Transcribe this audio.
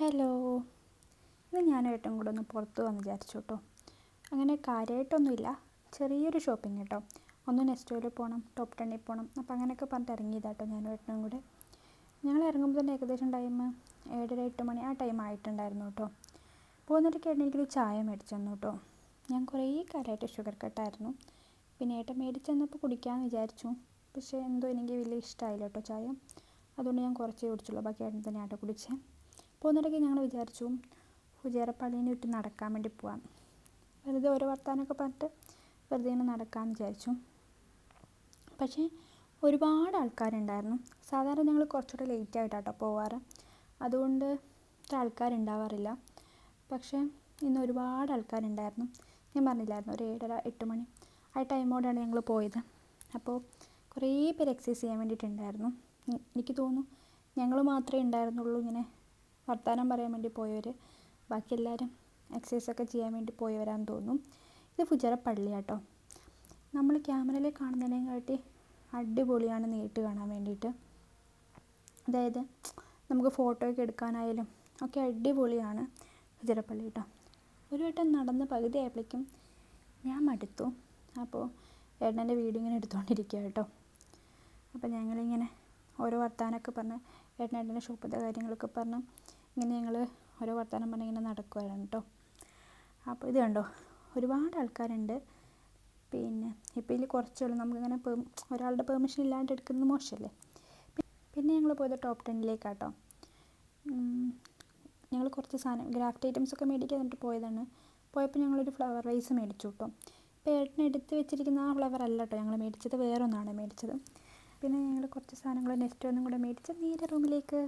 Hello. ഇന്ന് ഞാനായിട്ടും കൂടെ ഒന്ന് പുറത്ത് വന്ന് വിചാരിച്ചു കേട്ടോ അങ്ങനെ കാര്യമായിട്ടൊന്നുമില്ല ചെറിയൊരു ഷോപ്പിംഗ് കേട്ടോ ഒന്ന് നെസ്റ്റോയിൽ പോകണം ടോപ്പ് ടെണ്ണിൽ പോകണം അപ്പോൾ അങ്ങനെയൊക്കെ പറഞ്ഞിട്ട് ഇറങ്ങിയതാട്ടോ ഞാൻ ഏട്ടനും കൂടെ. ഞങ്ങൾ ഇറങ്ങുമ്പോൾ തന്നെ ഏകദേശം ടൈം ഏഴര എട്ട് മണി ആ ടൈം ആയിട്ടുണ്ടായിരുന്നു കേട്ടോ പോകുന്നിടയ്ക്ക് ഏട്ടൻ എനിക്കൊരു ചായ മേടിച്ചു തന്നു കേട്ടോ ഞാൻ കുറേ കാലമായിട്ട് ഷുഗർ കട്ടായിരുന്നു പിന്നെ ഏട്ടൻ മേടിച്ച് തന്നപ്പോൾ കുടിക്കാമെന്ന് വിചാരിച്ചു. പക്ഷേ എന്തോ എനിക്ക് വലിയ ഇഷ്ടമായില്ല കേട്ടോ ചായ. അതുകൊണ്ട് ഞാൻ കുറച്ചേ കുടിച്ചുള്ളൂ. ബാക്കി ഏട്ടൻ തന്നെ ആട്ടോ കുടിച്ചേ. പോകുന്നിടയ്ക്ക് ഞങ്ങൾ വിചാരിച്ചു ഫുജേറപ്പള്ളീനെ വിട്ട് നടക്കാൻ വേണ്ടി പോവാം. വെറുതെ ഓരോ വർത്താനമൊക്കെ പറഞ്ഞിട്ട് വെറുതെ ഇങ്ങനെ നടക്കാമെന്ന് വിചാരിച്ചു. പക്ഷേ ഒരുപാട് ആൾക്കാരുണ്ടായിരുന്നു. സാധാരണ ഞങ്ങൾ കുറച്ചുകൂടെ ലേറ്റ് ആയിട്ടാട്ടോ പോവാറ്. അതുകൊണ്ട് ആൾക്കാരുണ്ടാവാറില്ല. പക്ഷേ ഇന്ന് ഒരുപാട് ആൾക്കാരുണ്ടായിരുന്നു. ഞാൻ പറഞ്ഞില്ലായിരുന്നു ഒരു ഏഴര എട്ട് മണി ആ ടൈമോടാണ് ഞങ്ങൾ പോയത്. അപ്പോൾ കുറേ പേര് എക്സസൈസ് ചെയ്യാൻ വേണ്ടിയിട്ടുണ്ടായിരുന്നു. എനിക്ക് തോന്നുന്നു ഞങ്ങൾ മാത്രമേ ഉണ്ടായിരുന്നുള്ളൂ ഇങ്ങനെ വർത്തമാനം പറയാൻ വേണ്ടി പോയവർ ബാക്കി എല്ലാവരും എക്സസൈസ് ഒക്കെ ചെയ്യാൻ വേണ്ടി പോയവരാന്ന് തോന്നും ഇത് ഫുജറ പള്ളിയാട്ടോ നമ്മൾ ക്യാമറയിൽ കാണുന്നതിനെക്കാട്ടി അടിപൊളിയാണ് നേരിട്ട് കാണാൻ വേണ്ടിയിട്ട്. അതായത് നമുക്ക് ഫോട്ടോ ഒക്കെ എടുക്കാനായാലും ഒക്കെ അടിപൊളിയാണ് ഫുജറപ്പള്ളി കേട്ടോ. ഒരു വട്ടം നടന്ന് പകുതി ആയപ്പോഴേക്കും ഞാൻ മടുത്തു. അപ്പോൾ ഏട്ടന്റെ വീഡിയോ ഇങ്ങനെ എടുത്തുകൊണ്ടിരിക്കുക കേട്ടോ. അപ്പോൾ ഞങ്ങളിങ്ങനെ ഓരോ വർത്താനമൊക്കെ പറഞ്ഞ് ഏട്ടൻ ഷോപ്പിലത്തെ കാര്യങ്ങളൊക്കെ പറഞ്ഞ് ഇങ്ങനെ ഞങ്ങൾ ഓരോ വർത്തമാനം പറഞ്ഞ് ഇങ്ങനെ നടക്കുമായിരുന്നു കേട്ടോ. അപ്പോൾ ഇത് കണ്ടോ? ഒരുപാട് ആൾക്കാരുണ്ട്. പിന്നെ ഇപ്പോൾ ഇതിൽ കുറച്ചേ ഉള്ളൂ. നമുക്കിങ്ങനെ ഒരാളുടെ പെർമിഷൻ ഇല്ലാണ്ട് എടുക്കുന്നത് മോശമല്ലേ? പിന്നെ ഞങ്ങൾ പോയത് ടോപ്പ് ടെന്നിലേക്കാട്ടോ ഞങ്ങൾ കുറച്ച് സാധനം ഗ്രാഫ്റ്റ് ഐറ്റംസ് ഒക്കെ മേടിക്കാൻ വേണ്ടി പോയതാണ്. പോയപ്പോൾ ഞങ്ങളൊരു ഫ്ലവർ റൈസ് മേടിച്ചു കേട്ടോ. ഇപ്പോൾ ഏട്ടന് എടുത്ത് വെച്ചിരിക്കുന്ന ആ ഫ്ലവർ അല്ല കേട്ടോ ഞങ്ങൾ മേടിച്ചത്. വേറൊന്നാണ് മേടിച്ചത്. പിന്നെ ഞങ്ങൾ കുറച്ച് സാധനങ്ങൾ നെക്സ്റ്റ് ഒന്നും കൂടെ മേടിച്ച് നേരെ റൂമിലേക്ക്